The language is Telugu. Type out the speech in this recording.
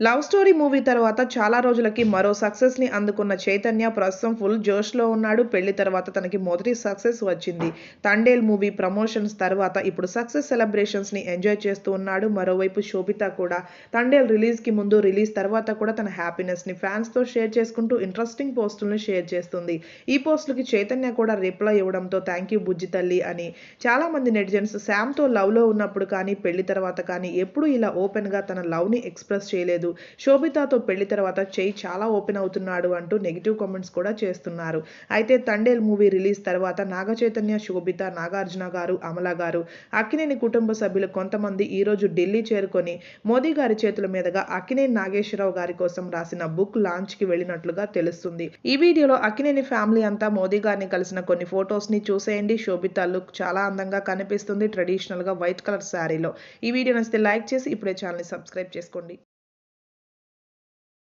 లవ్ స్టోరీ మూవీ తర్వాత చాలా రోజులకి మరో సక్సెస్ని అందుకున్న చైతన్య ప్రస్తుతం ఫుల్ జోష్లో ఉన్నాడు. పెళ్ళి తర్వాత తనకి మొదటి సక్సెస్ వచ్చింది. తండేల్ మూవీ ప్రమోషన్స్ తర్వాత ఇప్పుడు సక్సెస్ సెలబ్రేషన్స్ని ఎంజాయ్ చేస్తూ ఉన్నాడు. మరోవైపు శోభిత కూడా తండేల్ రిలీజ్కి ముందు రిలీజ్ తర్వాత కూడా తన హ్యాపీనెస్ని ఫ్యాన్స్తో షేర్ చేసుకుంటూ ఇంట్రెస్టింగ్ పోస్టులను షేర్ చేస్తుంది. ఈ పోస్టులకి చైతన్య కూడా రిప్లై ఇవ్వడంతో థ్యాంక్ యూ బుజ్జి తల్లి అని చాలామంది నెటిజన్స్ శామ్తో లవ్లో ఉన్నప్పుడు కానీ పెళ్ళి తర్వాత కానీ ఎప్పుడు ఇలా ఓపెన్గా తన లవ్ని ఎక్స్ప్రెస్ చేయలేదు. శోభితతో పెళ్ళి తర్వాత చేయి చాలా ఓపెన్ అవుతున్నాడు అంటూ నెగిటివ్ కామెంట్స్ కూడా చేస్తున్నారు. అయితే తండేల్ మూవీ రిలీజ్ తర్వాత నాగ చైతన్య శోభిత నాగార్జున గారు అమల గారు అక్కినేని కుటుంబ సభ్యులు కొంతమంది ఈ రోజు ఢిల్లీ చేరుకొని మోదీ గారి చేతుల మీదుగా అక్కినేని నాగేశ్వరరావు గారి కోసం రాసిన బుక్ లాంచ్కి వెళ్ళినట్లుగా తెలుస్తుంది. ఈ వీడియోలో అక్కినేని ఫ్యామిలీ అంతా మోదీ గారిని కలిసిన కొన్ని ఫొటోస్ని చూసేయండి. శోభిత లుక్ చాలా అందంగా కనిపిస్తుంది. ట్రెడిషనల్గా వైట్ కలర్ శారీలో. ఈ వీడియో నచ్చితే లైక్ చేసి ఇప్పుడే ఛానల్ సబ్స్క్రైబ్ చేసుకోండి.